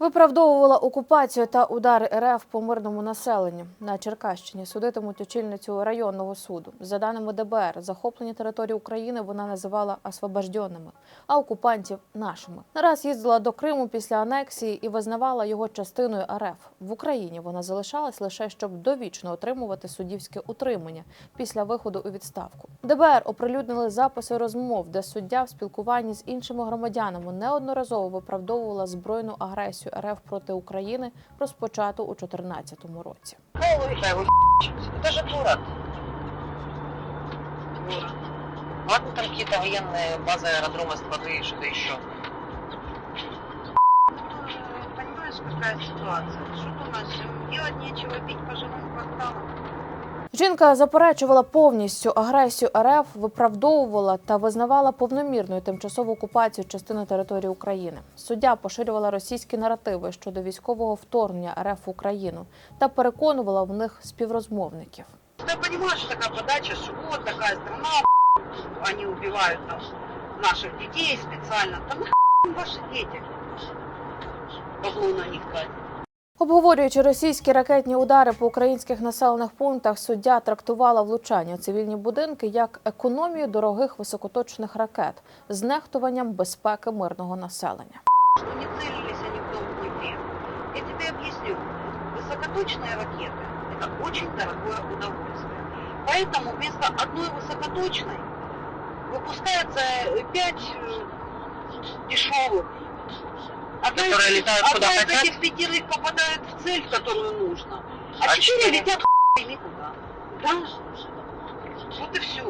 Виправдовувала окупацію та удари РФ по мирному населенню. На Черкащині судитимуть очільницю районного суду. За даними ДБР, захоплені території України вона називала освобожденими, а окупантів нашими. Нараз їздила до Криму після анексії і визнавала його частиною РФ. В Україні вона залишалась лише щоб довічно отримувати суддівське утримання після виходу у відставку. ДБР оприлюднили записи розмов, де суддя в спілкуванні з іншими громадянами неодноразово виправдовувала збройну агресію РФ проти України, розпочату у 2014 році. Малыша его Это же город. Город. Ладно, там какие-то военные базы, аэродромы, склады, что-то еще. Понимаешь, какая ситуация? Что у нас э, делать нечего, бить по жилым кварталам? Жінка заперечувала повністю агресію РФ, виправдовувала та визнавала повномірною тимчасову окупацію частини території України. Суддя поширювала російські наративи щодо військового вторгнення РФ в Україну та переконувала в них співрозмовників. Я понимаю, что такая подача, что вот такая страна, они убивают там наших детей специально. Там нахуй ваши дети. На них тратить. Обговорюючи російські ракетні удари по українських населених пунктах, суддя трактувала влучання у цивільні будинки як економію дорогих високоточних ракет з нехтуванням безпеки мирного населення. Что не целились они в дом в Днепре. Я тебе объясню. Высокоточные ракеты – это очень дорогое удовольствие. Поэтому вместо одной высокоточной выпускается э, пять э, дешевых. Одна из- Которые летают одна куда из хотят? этих пятерых попадает в цель, в которую нужно. А, А четыре четыре? летят хуй пойми куда. Да? Вот и все.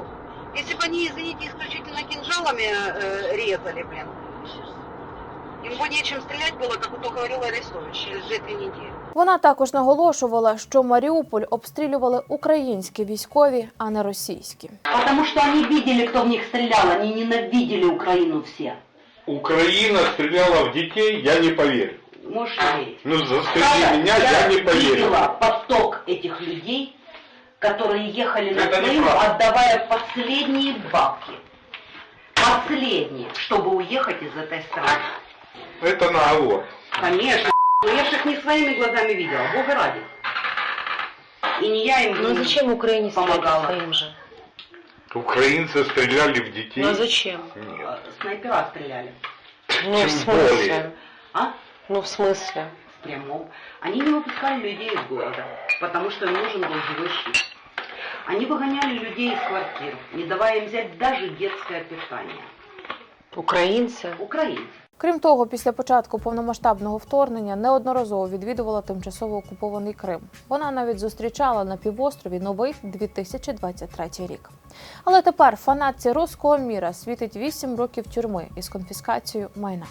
Если бы они, извините, исключительно кинжалами э, резали, блин, им бы нечем стрелять было, как вот говорил Арестович, через 2-3 недели. Вона також наголошувала, що Маріуполь обстрілювали українські військові, а не російські. Потому что они видели, кто в них стрелял, они ненавидели Украину все. Украина стреляла в детей, я не поверю. Можешь верить. Ну, застрели меня, я не поверю. видела поток этих людей, которые ехали на Крым, отдавая последние бабки. Последние, чтобы уехать из этой страны. Это наговор. Конечно. Но я же их не своими глазами видела, бога ради. И не я им Ну а зачем Украине помогала. своим же? Украинцы стреляли в детей. Ну а зачем? Нет. Э, Снайпера стреляли. Ну Тем в смысле? более. А? Ну в смысле? В прямом. Они не выпускали людей из города, потому что им нужен был живой щит. Они выгоняли людей из квартир, не давая им взять даже детское питание. Украинцы? Украинцы. Крім того, після початку повномасштабного вторгнення неодноразово відвідувала тимчасово окупований Крим. Вона навіть зустрічала на півострові новий 2023 рік. Але тепер фанатці руського міра світить 8 років тюрми із конфіскацією майна.